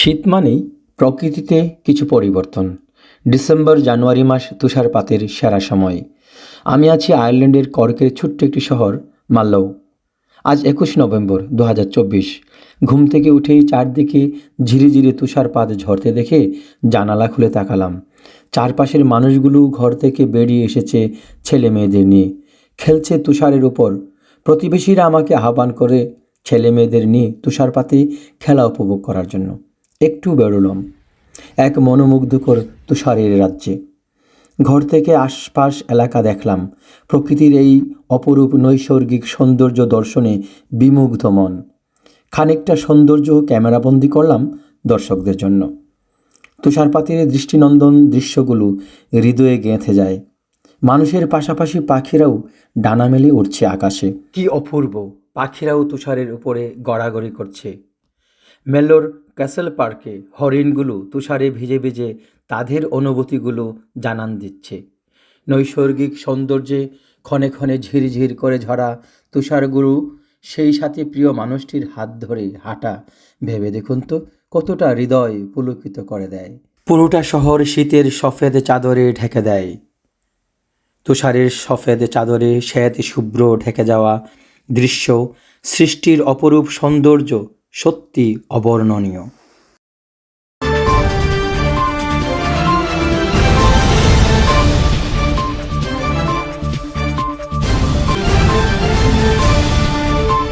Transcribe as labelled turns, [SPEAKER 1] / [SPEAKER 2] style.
[SPEAKER 1] শীত মানেই প্রকৃতিতে কিছু পরিবর্তন। ডিসেম্বর, জানুয়ারি মাস তুষারপাতের সেরা সময়। আমি আছি আয়ারল্যান্ডের কর্কের ছোট্ট একটি শহর, মাল্লৌ। আজ একুশ নভেম্বর দু হাজার চব্বিশ। ঘুম থেকে উঠেই চারদিকে ঝিরিঝিরি তুষারপাত ঝরতে দেখে জানালা খুলে তাকালাম। চারপাশের মানুষগুলো ঘর থেকে বেরিয়ে এসেছে ছেলে মেয়েদের নিয়ে। খেলছে তুষারের উপর। প্রতিবেশীরা আমাকে আহ্বান করে ছেলে মেয়েদের নিয়ে তুষারপাতে খেলা উপভোগ করার জন্য। একটু বেরোলাম। এক মনোমুগ্ধকর তুষারের রাজ্যে। ঘর থেকে আশপাশ এলাকা দেখলাম। প্রকৃতির এই অপরূপ নৈসর্গিক সৌন্দর্য দর্শনে বিমুগ্ধ মন। খানিকটা সৌন্দর্য ক্যামেরাবন্দি করলাম দর্শকদের জন্য। তুষারপাতের দৃষ্টিনন্দন দৃশ্যগুলো হৃদয়ে গেঁথে যায়। মানুষের পাশাপাশি পাখিরাও ডানা মেলে উঠছে আকাশে। কি অপূর্ব! পাখিরাও তুষারের উপরে গড়াগড়ি করছে। মেলোর ক্যাসেল পার্কে হরিণগুলো তুষারে ভিজে ভিজে তাদের অনুভূতিগুলো জানান দিচ্ছে। নৈসর্গিক সৌন্দর্যে ক্ষণে ক্ষণে ঝিরঝির করে ঝরা তুষারগুলো সেই সাথে প্রিয় মানুষটির হাত ধরে হাঁটা। ভেবে দেখুন তো, কতটা হৃদয় পুলকিত করে দেয়। পুরোটা শহর শীতের সফেদ চাদরে ঢেকে দেয়। তুষারের সফেদ চাদরে শ্বেত শুভ্র ঢেকে যাওয়া দৃশ্য, সৃষ্টির অপরূপ সৌন্দর্য সত্যি অবর্ণনীয়।